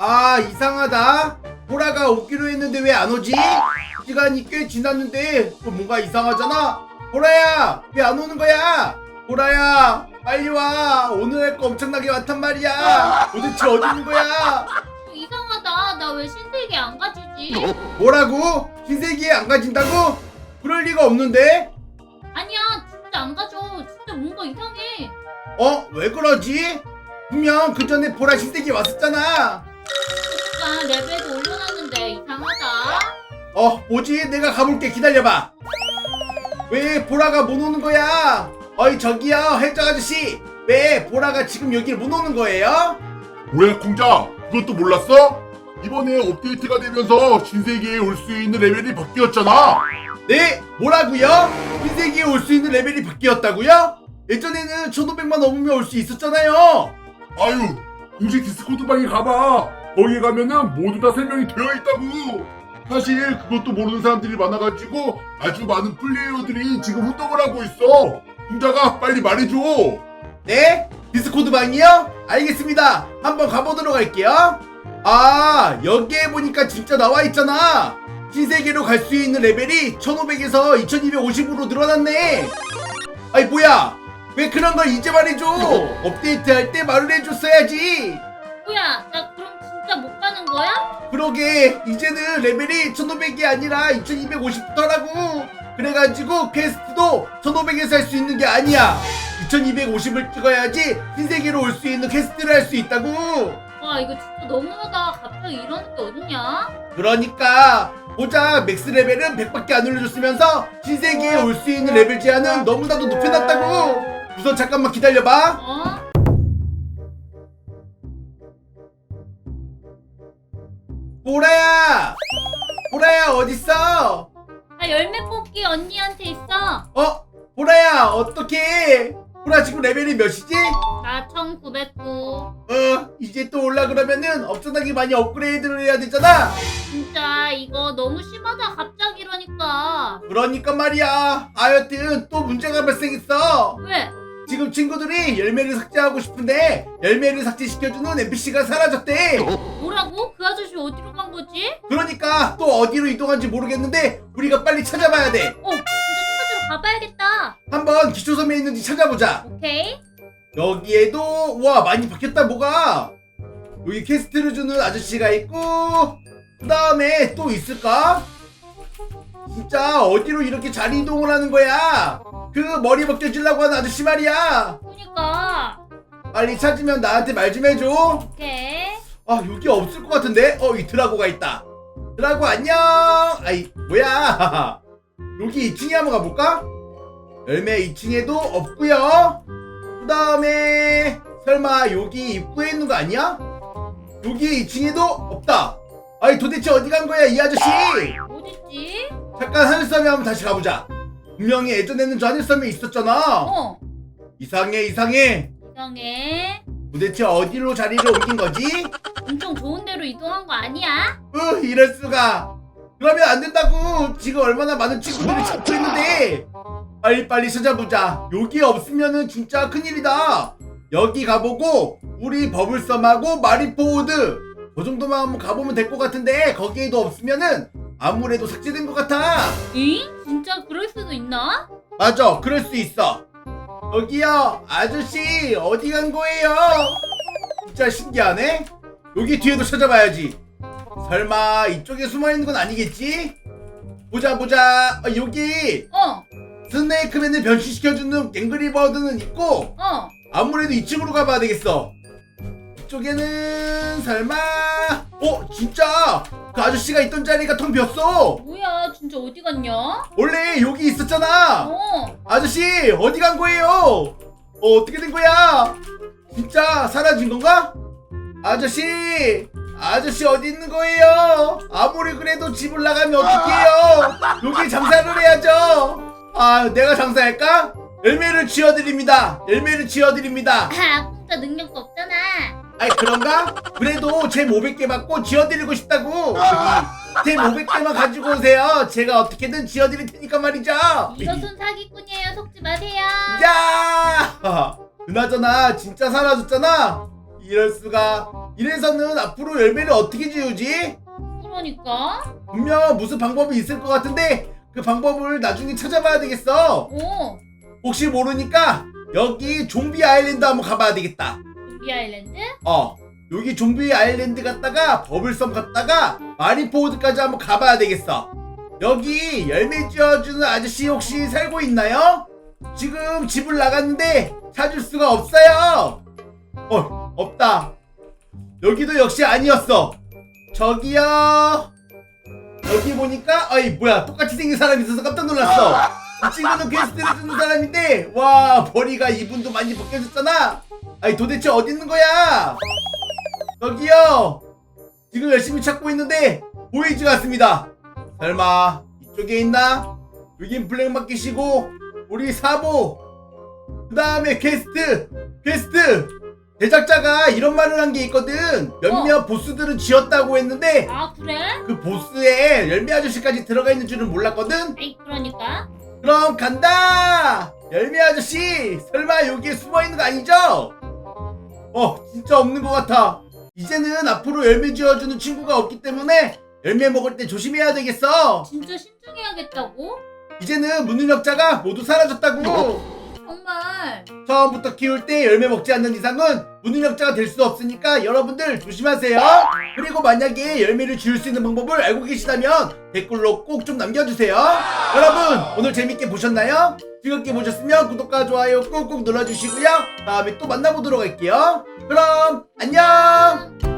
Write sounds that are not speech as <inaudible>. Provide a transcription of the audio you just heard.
아 이상하다 보라가 오기로 했는데 왜 안 오지? 시간이 꽤 지났는데 또 뭔가 이상하잖아 보라야 왜 안 오는 거야? 보라야 빨리 와 오늘 할 거 엄청나게 많단 말이야 도대체 어디 있는 거야? 이상하다. 나 왜 신세계 안 가지지? 뭐라고? 신세계에 안 가진다고? 그럴 리가 없는데 아니야, 진짜 안 가져. 진짜 뭔가 이상해. 어? 왜 그러지? 분명 그 전에 보라 신세계 왔었잖아 그러니까 레벨도 올려놨는데 이상하다. 어 뭐지 내가 가볼게 기다려봐 왜 보라가 못 오는 거야 어이 저기요 헬정 아저씨 왜 보라가 지금 여기를 못 오는 거예요? 뭐야 콩자 그것도 몰랐어? 이번에 업데이트가 되면서 신세계에 올 수 있는 레벨이 바뀌었잖아 네? 뭐라고요? 신세계에 올 수 있는 레벨이 바뀌었다고요? 예전에는 1500만 넘으면 올 수 있었잖아요 아유 공식 디스코드 방에 가봐 거기 가면은 모두 다 설명이 되어 있다고. 사실 그것도 모르는 사람들이 많아가지고 아주 많은 플레이어들이 지금 혼동을 하고 있어. 콩자가 빨리 말해줘. 네? 디스코드 방이요? 알겠습니다. 한번 가보도록 할게요. 아 여기에 보니까 진짜 나와 있잖아. 신세계로 갈 수 있는 레벨이 1500에서 2250으로 늘어났네. 아이 뭐야? 왜 그런 걸 이제 말해줘? 업데이트 할 때 말을 해줬어야지. 뭐야, 나 그럼? 그러게 이제는 레벨이 1500이 아니라 2250부터라고 그래가지고 퀘스트도 1500에서 할 수 있는 게 아니야 2250을 찍어야지 신세계로 올 수 있는 퀘스트를 할 수 있다고 와, 이거 진짜 너무하다. 갑자기 이러는 게 어딨냐? 그러니까 보자 맥스 레벨은 100밖에 안 올려줬으면서 신세계에 올 수 있는 레벨 제한은 너무나도 높여놨다고 우선 잠깐만 기다려봐 어? 보라야 보라야 어딨어 나 열매 뽑기 언니한테 있어. 어? 보라야 어떡해 보라 지금 레벨이 몇이지? 나 1909. 어 이제 또 올라 그러면은 엄청나게 많이 업그레이드를 해야 되잖아 진짜 이거 너무 심하다. 갑자기 이러니까. 그러니까 말이야 하여튼 또 문제가 발생했어 왜? 지금 친구들이 열매를 삭제하고 싶은데 열매를 삭제시켜주는 NPC가 사라졌대 뭐라고? 그 아저씨 어디로 간 거지? 그러니까 또 어디로 이동한지 모르겠는데 우리가 빨리 찾아봐야 돼 어, 진짜 찾으러 가봐야겠다. 한번 기초섬에 있는지 찾아보자 오케이. 여기에도 와 많이 바뀌었다 뭐가 여기 퀘스트를 주는 아저씨가 있고 그 다음에 또 있을까? 진짜 어디로 이렇게 자리 이동을 하는 거야 그 머리 벗겨주려고 하는 아저씨 말이야. 그니까. 빨리 찾으면 나한테 말 좀 해줘. 오케이. 아 여기 없을 것 같은데? 어 이 드라고가 있다. 드라고 안녕! 아이 뭐야? <laughs> 여기 2층에 한번 가볼까? 열매 2층에도 없고요. 그 다음에 설마 여기 입구에 있는 거 아니야? 여기 2층에도 없다. 아이 도대체 어디 간 거야 이 아저씨? 어딨지? 잠깐 하늘섬에 한번 다시 가보자 분명히 예전에는 저 하늘섬에 있었잖아. 어. 이상해 이상해. 이상해. 도대체 어디로 자리를 옮긴 거지? 엄청 좋은 데로 이동한 거 아니야? 으 이럴 수가. 그러면 안 된다고. 지금 얼마나 많은 친구들이 찾고 있는데. 빨리 빨리 찾아보자. 여기 없으면은 진짜 큰일이다. 여기 가보고 우리 버블섬하고 마리포우드. 그 정도만 한번 가보면 될 것 같은데 거기에도 없으면은 아무래도 삭제된 것 같아. 잉? 진짜 그럴 있나? 맞아 그럴 수 있어. 여기요 아저씨 어디 간 거예요? 진짜 신기하네. 여기 뒤에도 찾아봐야지. 설마 이쪽에 숨어 있는 건 아니겠지? 보자 보자. 어, 여기. 어. 스네이크맨을 변신시켜주는 갱그리버드는 있고 어. 아무래도 2층으로 가봐야 되겠어. 이쪽에는 설마 어 진짜 그 아저씨가 있던 자리가 텅 비었어 뭐야, 진짜 어디 갔냐? 원래 여기 있었잖아 어. 아저씨 어디 간 거예요? 어, 어떻게 된 거야? 진짜 사라진 건가? 아저씨 아저씨 어디 있는 거예요? 아무리 그래도 집을 나가면 어떡해요? 여기 장사를 해야죠. 아 내가 장사할까? 열매를 지어드립니다. 열매를 지어드립니다. 아, 진짜 능력도 없잖아. 아이 그런가? 그래도 제 500개 받고 지어드리고 싶다고. 제 500개만 가지고 오세요. 제가 어떻게든 지어드릴 테니까 말이죠. 이것은 사기꾼이에요. 속지 마세요. 야! 그나저나 진짜 사라졌잖아. 이럴 수가. 이래서는 앞으로 열매를 어떻게 지우지? 그러니까. 분명 무슨 방법이 있을 것 같은데 그 방법을 나중에 찾아봐야 되겠어. 오. 혹시 모르니까 여기 좀비 아일랜드 한번 가봐야 되겠다. 좀비 아일랜드? 어, 여기 좀비 아일랜드 갔다가 버블섬 갔다가 마리포드까지 한번 가봐야 되겠어. 여기 열매 쥐어주는 아저씨 혹시 살고 있나요? 지금 집을 나갔는데 찾을 수가 없어요. 어, 없다. 여기도 역시 아니었어. 저기요. 여기 보니까 어이 뭐야 똑같이 생긴 사람이 있어서 깜짝 놀랐어. 이 친구는 퀘스트를 쓰는 사람인데 와 머리가 이분도 많이 벗겨졌잖아. 아니 도대체 어디 있는 거야? 저기요. 지금 열심히 찾고 있는데 보이지가 않습니다. 설마 이쪽에 있나? 여긴 블랙마켓이고 우리 사보. 그 다음에 퀘스트, 퀘스트. 제작자가 이런 말을 한 게 있거든. 몇몇 보스들은 지었다고 했는데 아 그래? 그 보스에 열매 아저씨까지 들어가 있는 줄은 몰랐거든. 에이 그러니까. 그럼 간다! 열매 아저씨! 설마 여기에 숨어 있는 거 아니죠? 어, 진짜 없는 것 같아. 이제는 앞으로 열매 지어주는 친구가 없기 때문에 열매 먹을 때 조심해야 되겠어. 진짜 신중해야겠다고? 이제는 무능력자가 모두 사라졌다고. 정말. 처음부터 키울 때 열매 먹지 않는 이상은 무능력자가 될 수 없으니까 여러분들 조심하세요. 그리고 만약에 열매를 지을 수 있는 방법을 알고 계시다면 댓글로 꼭 좀 남겨주세요. 여러분 오늘 재밌게 보셨나요? 즐겁게 보셨으면 구독과 좋아요 꾹꾹 눌러주시고요. 다음에 또 만나보도록 할게요. 그럼 안녕.